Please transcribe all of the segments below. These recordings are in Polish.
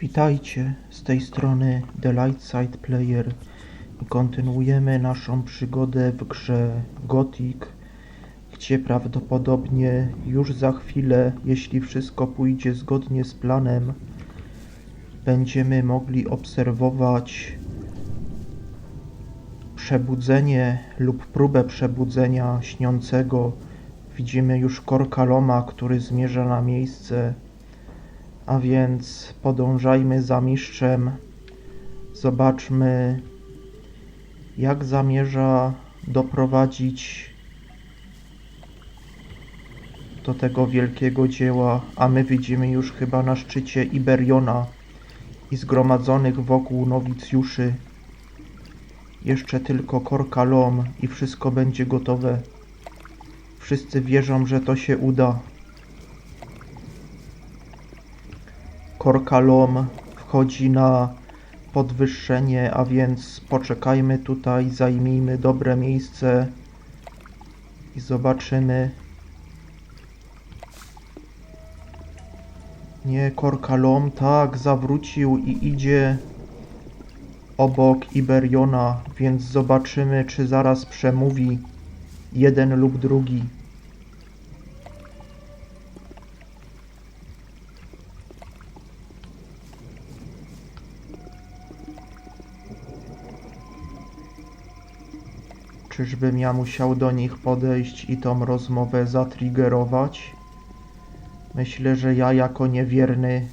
Witajcie, z tej strony The Light Side Player kontynuujemy naszą przygodę w grze Gothic, gdzie prawdopodobnie już za chwilę, jeśli wszystko pójdzie zgodnie z planem, będziemy mogli obserwować przebudzenie lub próbę przebudzenia śniącego. Widzimy już Korkaloma, który zmierza na miejsce. A więc podążajmy za mistrzem. Zobaczmy, jak zamierza doprowadzić do tego wielkiego dzieła. A my widzimy już chyba na szczycie Iberiona i zgromadzonych wokół nowicjuszy. Jeszcze tylko Korkalom i wszystko będzie gotowe. Wszyscy wierzą, że to się uda. Korkalom wchodzi na podwyższenie, a więc poczekajmy tutaj, zajmijmy dobre miejsce i zobaczymy. Nie, Korkalom, tak, zawrócił i idzie obok Iberiona, więc zobaczymy, czy zaraz przemówi jeden lub drugi. Czyżbym ja musiał do nich podejść i tą rozmowę zatriggerować? Myślę, że ja jako niewierny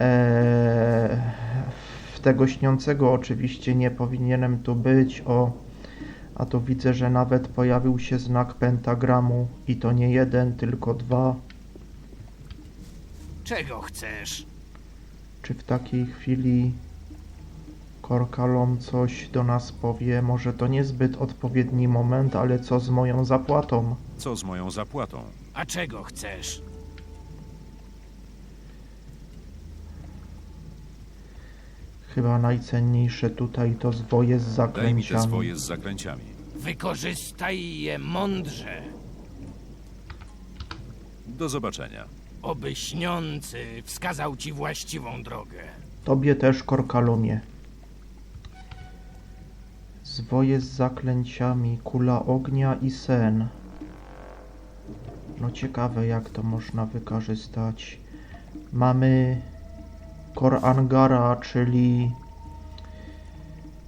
eee, w tego śniącego oczywiście nie powinienem tu być. O, a tu widzę, że nawet pojawił się znak pentagramu i to nie jeden, tylko dwa. Czego chcesz? Czy w takiej chwili Korkalom coś do nas powie? Może to niezbyt odpowiedni moment, ale co z moją zapłatą? Co z moją zapłatą? A czego chcesz? Chyba najcenniejsze tutaj to zwoje z Daj mi te zaklęciami. swoje z zaklęciami. Wykorzystaj je mądrze, Do zobaczenia. oby śniący wskazał ci właściwą drogę. Tobie też, Korkalomie. Zwoje z zaklęciami, kula ognia i sen. No ciekawe, jak to można wykorzystać. Mamy Kor Angara, czyli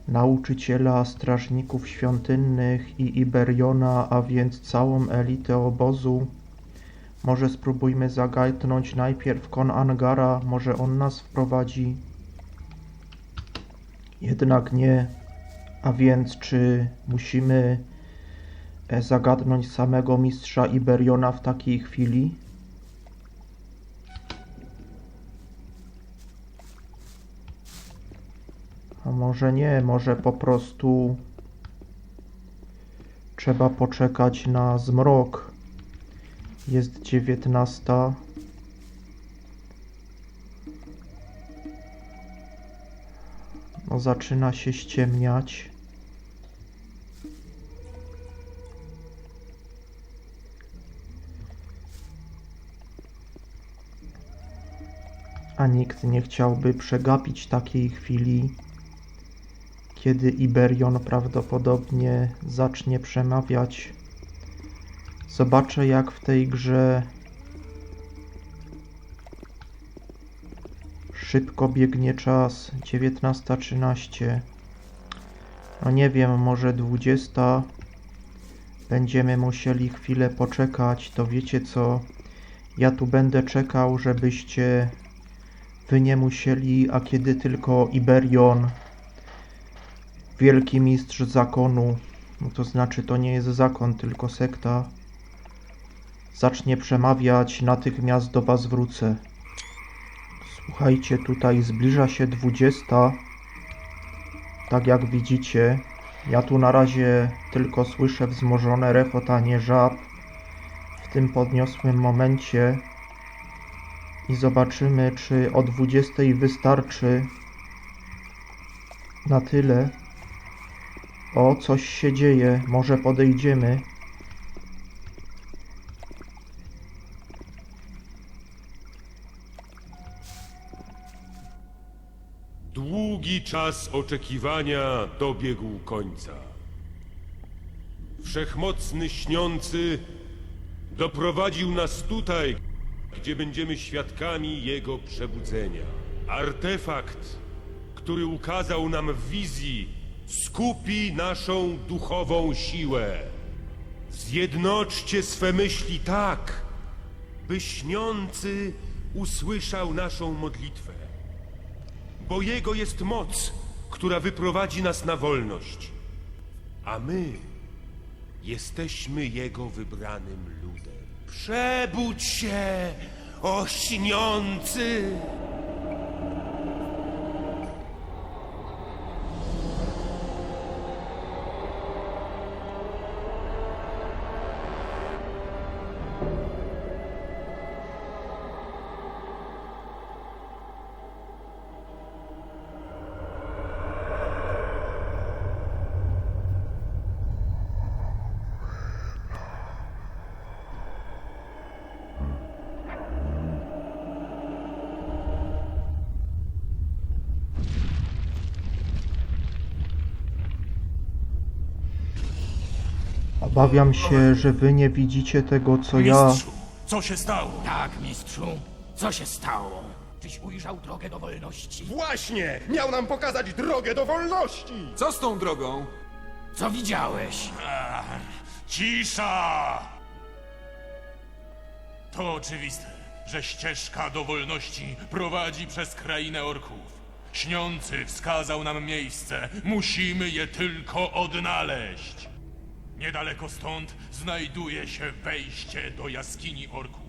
nauczyciela strażników świątynnych i Iberiona, a więc całą elitę obozu. Może spróbujmy zagadnąć najpierw Kon Angara, może on nas wprowadzi. Jednak nie. A więc czy musimy e, zagadnąć samego mistrza Iberiona w takiej chwili? A może nie, może po prostu trzeba poczekać na zmrok. Jest dziewiętnasta. No zaczyna się ściemniać. A nikt nie chciałby przegapić takiej chwili, kiedy Iberion prawdopodobnie zacznie przemawiać. Zobaczę, jak w tej grze szybko biegnie czas. 19.13. No nie wiem, może 20. Będziemy musieli chwilę poczekać. To wiecie co? Ja tu będę czekał, żebyście wy nie musieli, a kiedy tylko Iberion, wielki mistrz zakonu, no to znaczy to nie jest zakon, tylko sekta, zacznie przemawiać, natychmiast do was wrócę. Słuchajcie, tutaj zbliża się 20. Tak jak widzicie, ja tu na razie tylko słyszę wzmożone rechotanie żab w tym podniosłym momencie i zobaczymy, czy o 20 wystarczy na tyle. O, coś się dzieje, może podejdziemy. Długi czas oczekiwania dobiegł końca. Wszechmocny śniący doprowadził nas tutaj, gdzie będziemy świadkami jego przebudzenia. Artefakt, który ukazał nam w wizji, skupi naszą duchową siłę. Zjednoczcie swe myśli tak, by śniący usłyszał naszą modlitwę. Bo Jego jest moc, która wyprowadzi nas na wolność. A my jesteśmy Jego wybranym ludem. Przebudź się, o Obawiam się, że wy nie widzicie tego, co ja. Mistrzu, co się stało? Tak, mistrzu. Co się stało? Czyś ujrzał drogę do wolności? Właśnie! Miał nam pokazać drogę do wolności! Co z tą drogą? Co widziałeś? Cisza! To oczywiste, że ścieżka do wolności prowadzi przez krainę orków. Śniący wskazał nam miejsce. Musimy je tylko odnaleźć. Niedaleko stąd znajduje się wejście do jaskini orków.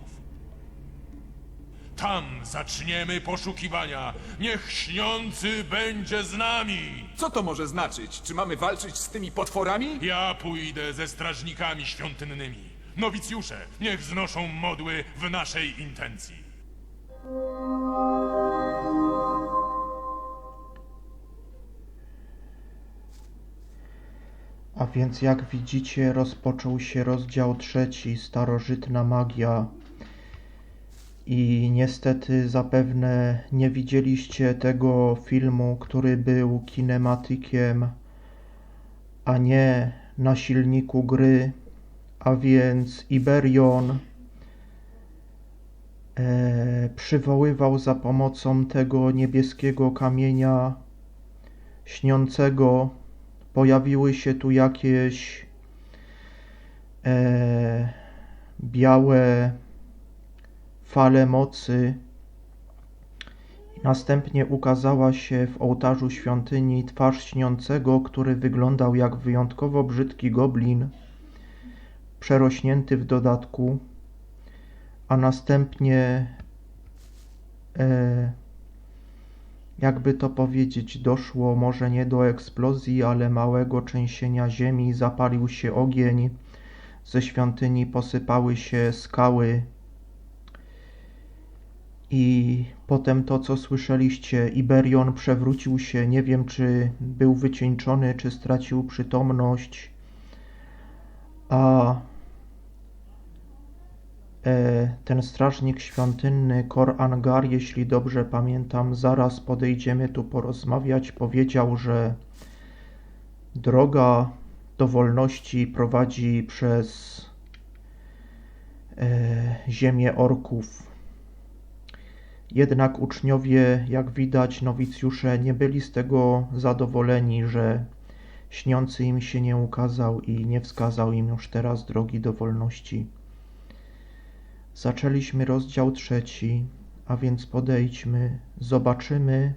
Tam zaczniemy poszukiwania. Niech śniący będzie z nami. Co to może znaczyć? Czy mamy walczyć z tymi potworami? Ja pójdę ze strażnikami świątynnymi. Nowicjusze, niech wznoszą modły w naszej intencji. A więc jak widzicie, rozpoczął się rozdział trzeci, starożytna magia. I niestety zapewne nie widzieliście tego filmu, który był kinematykiem, a nie na silniku gry, a więc Iberion e, przywoływał za pomocą tego niebieskiego kamienia śniącego pojawiły się tu jakieś e, białe fale mocy. Następnie ukazała się w ołtarzu świątyni twarz śniącego, który wyglądał jak wyjątkowo brzydki goblin, przerośnięty w dodatku, a następnie e, jakby to powiedzieć, doszło może nie do eksplozji, ale małego trzęsienia ziemi, zapalił się ogień, ze świątyni posypały się skały. I potem to, co słyszeliście, Iberion przewrócił się, nie wiem czy był wycieńczony, czy stracił przytomność, a ten strażnik świątynny Kor Angar, jeśli dobrze pamiętam, zaraz podejdziemy tu porozmawiać, powiedział, że droga do wolności prowadzi przez e, ziemię orków. Jednak uczniowie, jak widać, nowicjusze nie byli z tego zadowoleni, że śniący im się nie ukazał i nie wskazał im już teraz drogi do wolności. Zaczęliśmy rozdział trzeci, a więc podejdźmy, zobaczymy,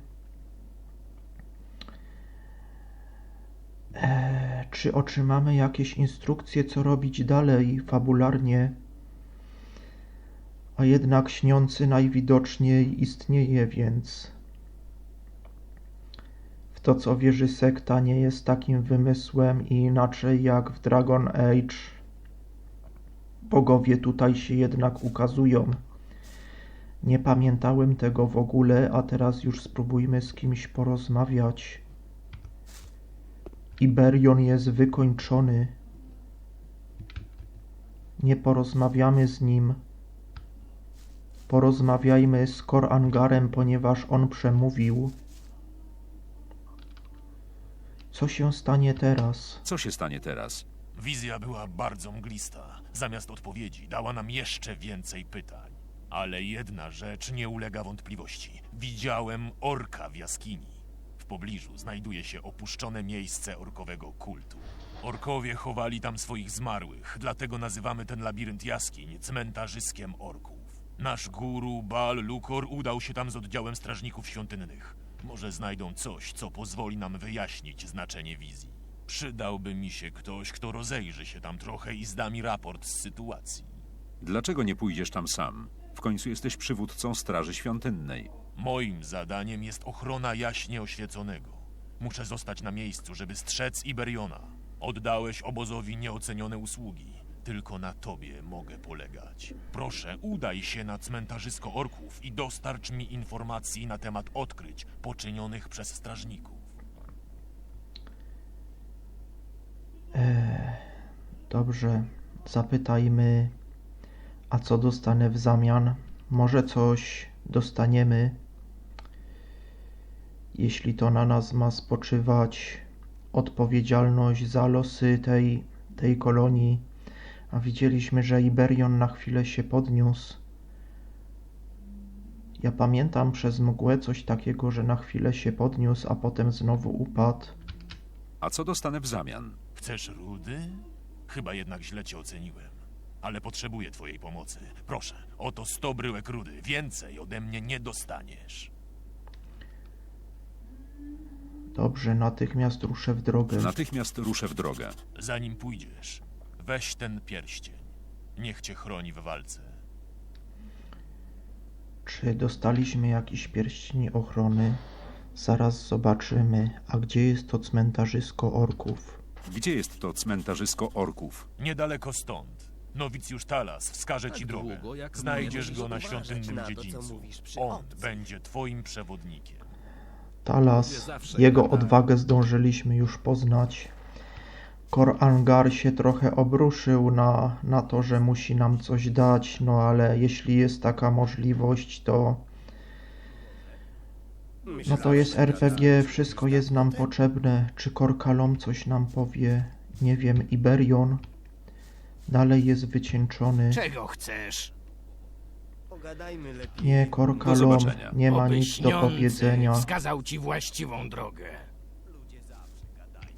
e, czy otrzymamy jakieś instrukcje, co robić dalej fabularnie. A jednak śniący najwidoczniej istnieje, więc w to, co wierzy sekta, nie jest takim wymysłem i inaczej jak w Dragon Age bogowie tutaj się jednak ukazują. Nie pamiętałem tego w ogóle, a teraz już spróbujmy z kimś porozmawiać. Iberion jest wykończony. Nie porozmawiamy z nim. Porozmawiajmy z Kor Angarem, ponieważ on przemówił. Co się stanie teraz? Co się stanie teraz? Wizja była bardzo mglista. Zamiast odpowiedzi dała nam jeszcze więcej pytań. Ale jedna rzecz nie ulega wątpliwości. Widziałem orka w jaskini. W pobliżu znajduje się opuszczone miejsce orkowego kultu. Orkowie chowali tam swoich zmarłych, dlatego nazywamy ten labirynt jaskiń cmentarzyskiem orków. Nasz guru Bal Lukor udał się tam z oddziałem strażników świątynnych. Może znajdą coś, co pozwoli nam wyjaśnić znaczenie wizji. Przydałby mi się ktoś, kto rozejrzy się tam trochę i zda mi raport z sytuacji. Dlaczego nie pójdziesz tam sam? W końcu jesteś przywódcą Straży Świątynnej. Moim zadaniem jest ochrona jaśnie oświeconego. Muszę zostać na miejscu, żeby strzec Iberiona. Oddałeś obozowi nieocenione usługi. Tylko na tobie mogę polegać. Proszę, udaj się na cmentarzysko orków i dostarcz mi informacji na temat odkryć poczynionych przez strażników. Dobrze, zapytajmy, a co dostanę w zamian? Może coś dostaniemy, jeśli to na nas ma spoczywać odpowiedzialność za losy tej, tej kolonii. A widzieliśmy, że Iberion na chwilę się podniósł. Ja pamiętam przez mgłę coś takiego, że na chwilę się podniósł, a potem znowu upadł. A co dostanę w zamian? Chcesz rudy? Chyba jednak źle cię oceniłem. Ale potrzebuję twojej pomocy. Proszę, oto sto bryłek rudy. Więcej ode mnie nie dostaniesz. Dobrze, natychmiast ruszę w drogę. Natychmiast ruszę w drogę. Zanim pójdziesz, weź ten pierścień. Niech cię chroni w walce. Czy dostaliśmy jakiś pierścień ochrony? Zaraz zobaczymy. A gdzie jest to cmentarzysko orków? Gdzie jest to cmentarzysko orków? Niedaleko stąd. Nowicjusz Talas wskaże ci drogę. długo, jak Znajdziesz go na świątynnym na to, co dziedzińcu. On będzie twoim przewodnikiem. Talas, jego gadałem. odwagę zdążyliśmy już poznać. Kor Angar się trochę obruszył na, na to, że musi nam coś dać, no ale jeśli jest taka możliwość, to no to jest RPG, wszystko jest nam potrzebne. Czy Kor Kalom coś nam powie? Nie wiem, Iberion dalej jest wycieńczony. Czego chcesz? Pogadajmy lepiej. Nie, Kor Do Kalom zobaczenia. nie ma nic do powiedzenia. wskazał ci właściwą drogę. Ludzie zawsze gadają.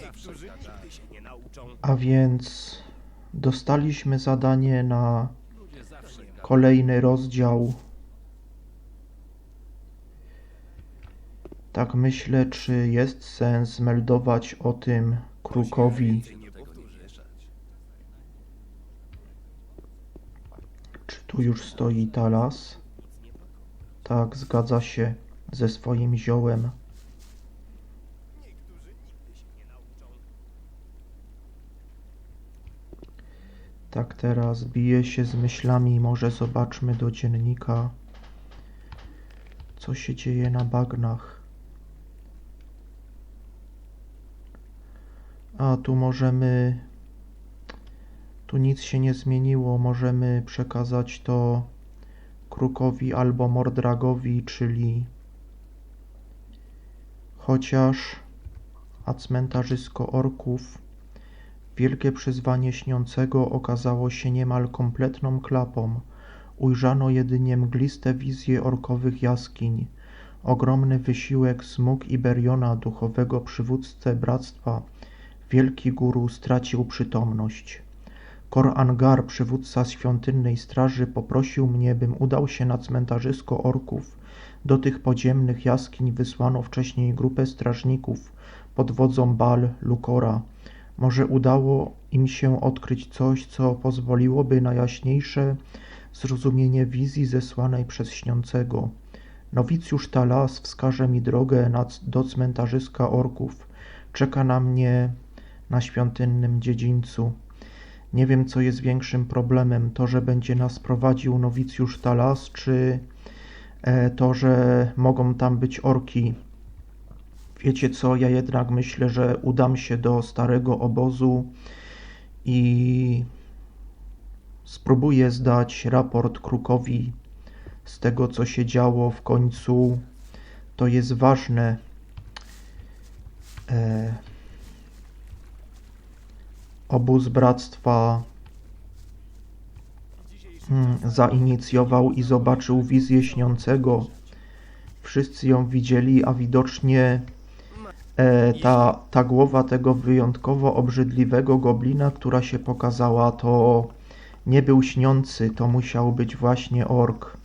Niektórzy nigdy się nie nauczą. A więc dostaliśmy zadanie na kolejny rozdział. Tak myślę, czy jest sens meldować o tym Krukowi. Czy tu już stoi Talas? Tak, zgadza się ze swoim ziołem. Tak teraz bije się z myślami, może zobaczmy do dziennika, co się dzieje na bagnach. A tu możemy, tu nic się nie zmieniło, możemy przekazać to Krukowi albo Mordragowi, czyli chociaż, a cmentarzysko orków Wielkie przyzwanie śniącego okazało się niemal kompletną klapą. Ujrzano jedynie mgliste wizje orkowych jaskiń. Ogromny wysiłek smug Iberiona, duchowego przywódcę bractwa. Wielki guru stracił przytomność. Kor Angar, przywódca świątynnej straży, poprosił mnie, bym udał się na cmentarzysko orków. Do tych podziemnych jaskiń wysłano wcześniej grupę strażników pod wodzą Bal Lukora. Może udało im się odkryć coś, co pozwoliłoby na jaśniejsze zrozumienie wizji zesłanej przez śniącego. Nowicjusz Talas wskaże mi drogę do cmentarzyska orków. Czeka na mnie na świątynnym dziedzińcu. Nie wiem, co jest większym problemem, to, że będzie nas prowadził nowicjusz Talas, czy e, to, że mogą tam być orki. Wiecie co, ja jednak myślę, że udam się do starego obozu i spróbuję zdać raport Krukowi z tego, co się działo w końcu. to jest ważne. E, obóz bractwa mm, zainicjował i zobaczył wizję śniącego. Wszyscy ją widzieli, a widocznie ta, ta głowa tego wyjątkowo obrzydliwego goblina, która się pokazała, to nie był śniący, to musiał być właśnie ork.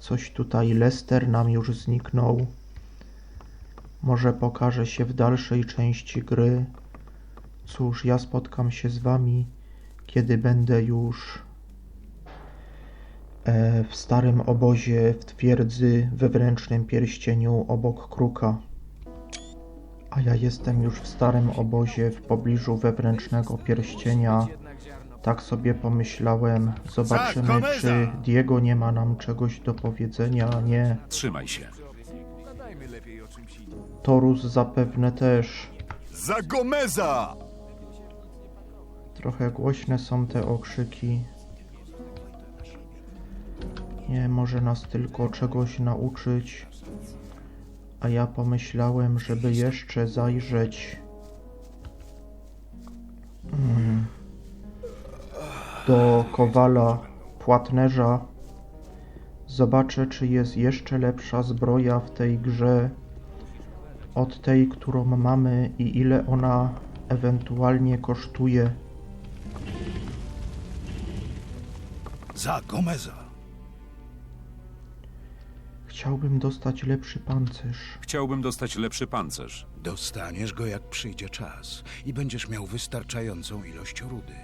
Coś tutaj Lester nam już zniknął. Może pokaże się w dalszej części gry. Cóż, ja spotkam się z wami, kiedy będę już e, w starym obozie w twierdzy wewnętrznym pierścieniu obok kruka. A ja jestem już w starym obozie w pobliżu wewnętrznego pierścienia. Tak sobie pomyślałem, zobaczymy czy Diego nie ma nam czegoś do powiedzenia, a nie. Trzymaj się. Torus zapewne też. Za Gomeza! Trochę głośne są te okrzyki. Nie może nas tylko czegoś nauczyć. A ja pomyślałem, żeby jeszcze zajrzeć mm, do kowala płatnerza. Zobaczę, czy jest jeszcze lepsza zbroja w tej grze od tej, którą mamy i ile ona ewentualnie kosztuje. Za Gomeza! Chciałbym dostać lepszy pancerz. Chciałbym dostać lepszy pancerz. Dostaniesz go jak przyjdzie czas i będziesz miał wystarczającą ilość rudy.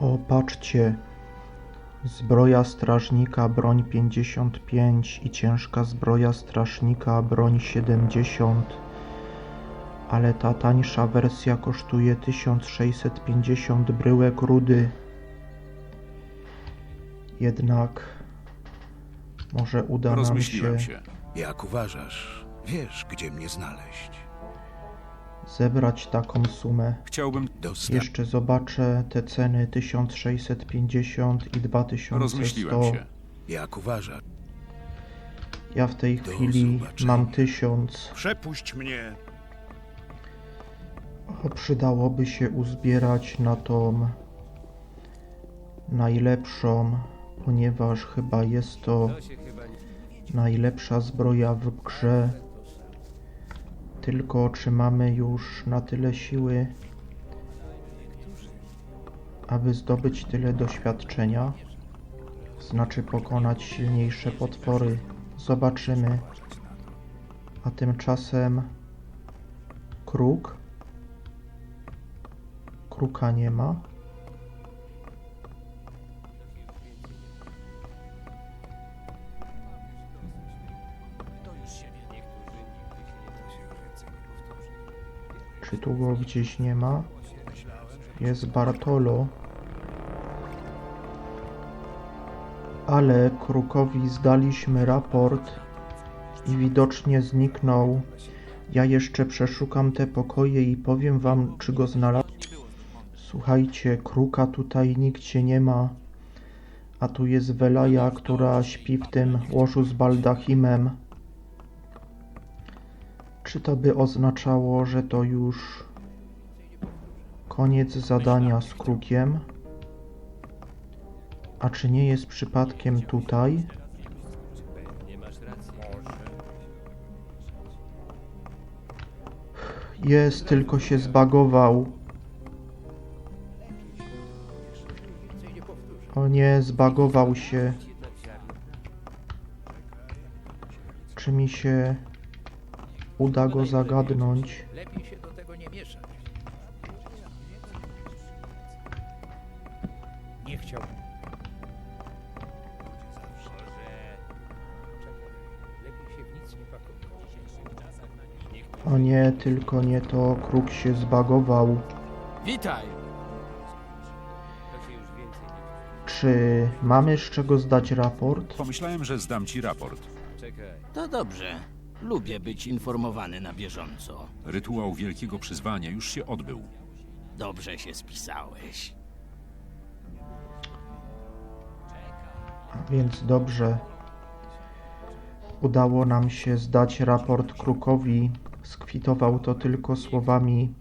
O, patrzcie. Zbroja strażnika, broń 55 i ciężka zbroja strażnika, broń 70. Ale ta tańsza wersja kosztuje 1650 bryłek rudy. Jednak może uda nam się... Rozmyśliłem się. Jak uważasz, wiesz, gdzie mnie znaleźć. zebrać taką sumę. Chciałbym. Jeszcze zobaczę te ceny 1650 i 2100. Rozmyśliłem się. Jak uważasz, Ja w tej Do chwili zobaczenia. mam 1000. Przepuść mnie! O, Przydałoby się uzbierać na tą najlepszą, ponieważ chyba jest to najlepsza zbroja w grze. Tylko czy mamy już na tyle siły, aby zdobyć tyle doświadczenia? Znaczy pokonać silniejsze potwory. Zobaczymy. A tymczasem kruk. Kruka nie ma. Tu go gdzieś nie ma? Jest Bartolo. Ale Krukowi zdaliśmy raport i widocznie zniknął. Ja jeszcze przeszukam te pokoje i powiem wam, czy go znalazłem. Słuchajcie, Kruka tutaj nigdzie nie ma. A tu jest Welaja, która śpi w tym łożu z baldachimem. Czy to by oznaczało, że to już koniec zadania z Krukiem? A czy nie jest przypadkiem tutaj? Jest, tylko się zbagował. O nie, zbagował się. Czy mi się uda go zagadnąć? Lepiej się do tego nie mieszać. Nie chciałbym. Lepiej się w nic nie pakować. O nie, tylko nie to. Kruk się zbagował. Witaj! Czy mamy z czego zdać raport? Pomyślałem, że zdam ci raport. To dobrze. Lubię być informowany na bieżąco. Rytuał wielkiego przyzwania już się odbył. Dobrze się spisałeś. Więc dobrze. Udało nam się zdać raport Krukowi. Skwitował to tylko słowami,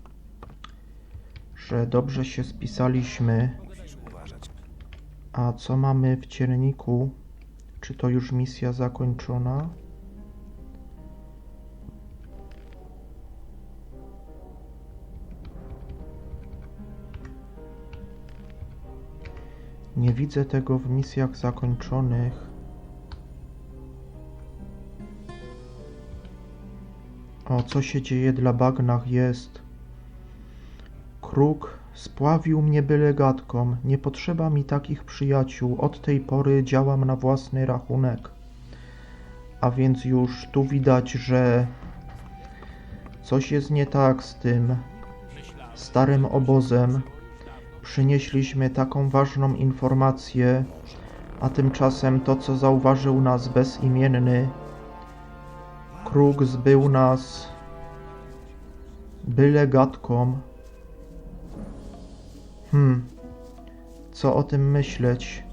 że dobrze się spisaliśmy. A co mamy w dzienniku? Czy to już misja zakończona? Nie widzę tego w misjach zakończonych. O, co się dzieje dla bagnach jest. Kruk spławił mnie byle gadką. Nie potrzeba mi takich przyjaciół. Od tej pory działam na własny rachunek. A więc już tu widać, że coś jest nie tak z tym starym obozem. Przynieśliśmy taką ważną informację, a tymczasem to, co zauważył nas bezimienny, kruk zbył nas byle gadką. Hmm, co o tym myśleć?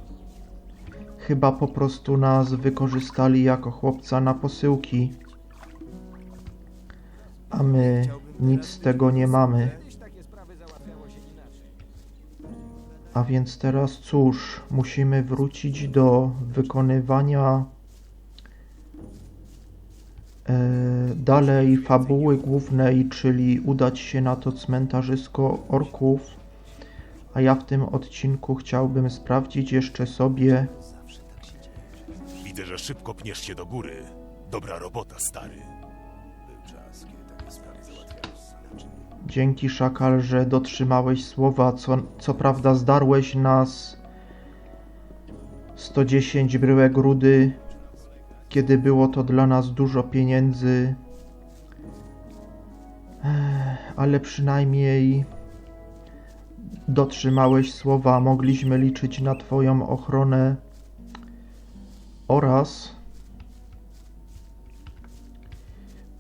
Chyba po prostu nas wykorzystali jako chłopca na posyłki, a my nic z tego nie mamy. A więc teraz cóż, musimy wrócić do wykonywania e, dalej fabuły głównej, czyli udać się na to cmentarzysko orków. A ja w tym odcinku chciałbym sprawdzić jeszcze sobie, Widzę, że szybko pniesz się do góry. Dobra robota, stary. Dzięki szakal, że dotrzymałeś słowa, co, co prawda zdarłeś nas 110 bryłek rudy, kiedy było to dla nas dużo pieniędzy, ale przynajmniej dotrzymałeś słowa, mogliśmy liczyć na Twoją ochronę. Oraz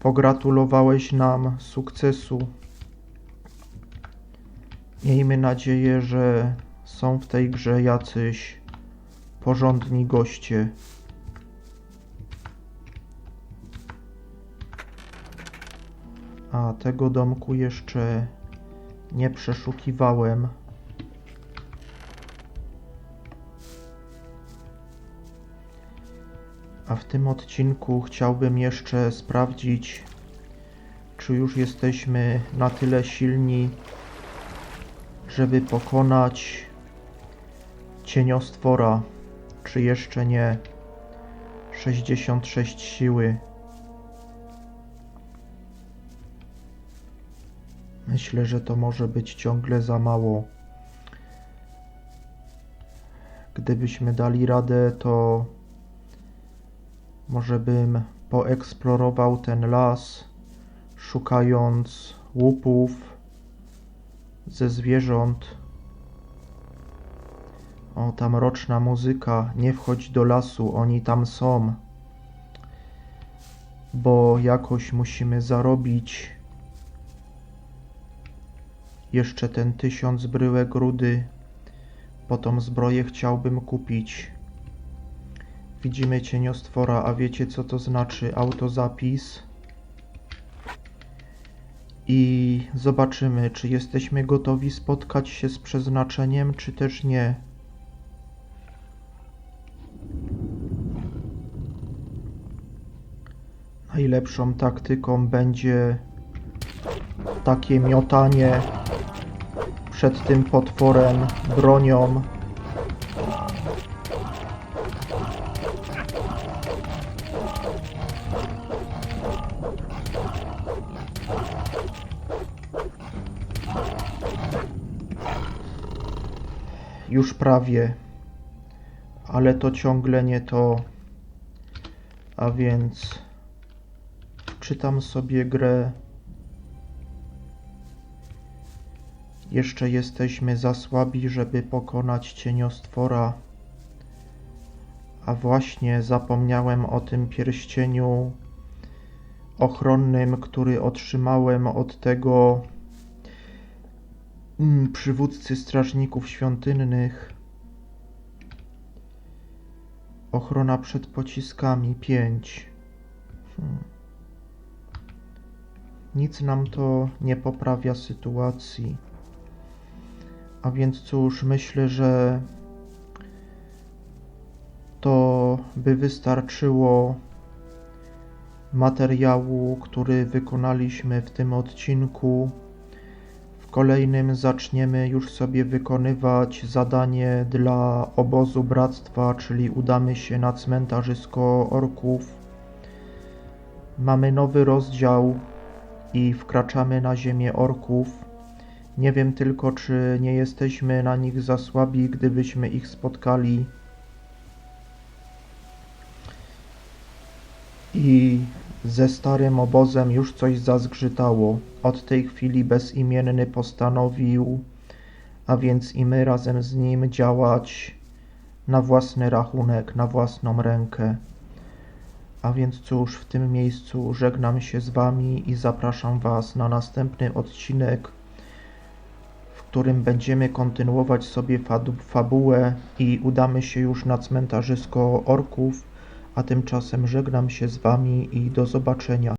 pogratulowałeś nam sukcesu. Miejmy nadzieję, że są w tej grze jacyś porządni goście. A tego domku jeszcze nie przeszukiwałem. A w tym odcinku chciałbym jeszcze sprawdzić, czy już jesteśmy na tyle silni, żeby pokonać cieniostwora, czy jeszcze nie. 66 siły. Myślę, że to może być ciągle za mało. Gdybyśmy dali radę, to może bym poeksplorował ten las, szukając łupów ze zwierząt. O, tam roczna muzyka. Nie wchodź do lasu, oni tam są. Bo jakoś musimy zarobić jeszcze ten tysiąc bryłek rudy. Po tą zbroję chciałbym kupić. Widzimy cieniostwora, a wiecie co to znaczy autozapis? I zobaczymy, czy jesteśmy gotowi spotkać się z przeznaczeniem, czy też nie. Najlepszą taktyką będzie takie miotanie przed tym potworem bronią. Prawie, ale to ciągle nie to. A więc czytam sobie grę. Jeszcze jesteśmy za słabi, żeby pokonać cieniostwora. A właśnie zapomniałem o tym pierścieniu ochronnym, który otrzymałem od tego przywódcy strażników świątynnych. Ochrona przed pociskami 5. Hmm. Nic nam to nie poprawia sytuacji. A więc cóż, myślę, że to by wystarczyło materiału, który wykonaliśmy w tym odcinku. Kolejnym zaczniemy już sobie wykonywać zadanie dla obozu bractwa, czyli udamy się na cmentarzysko orków. Mamy nowy rozdział i wkraczamy na ziemię orków. Nie wiem tylko, czy nie jesteśmy na nich za słabi, gdybyśmy ich spotkali. I ze starym obozem już coś zazgrzytało. Od tej chwili bezimienny postanowił, a więc i my razem z nim działać na własny rachunek, na własną rękę. A więc cóż, w tym miejscu żegnam się z Wami i zapraszam Was na następny odcinek, w którym będziemy kontynuować sobie fabułę i udamy się już na cmentarzysko orków, a tymczasem żegnam się z Wami i do zobaczenia.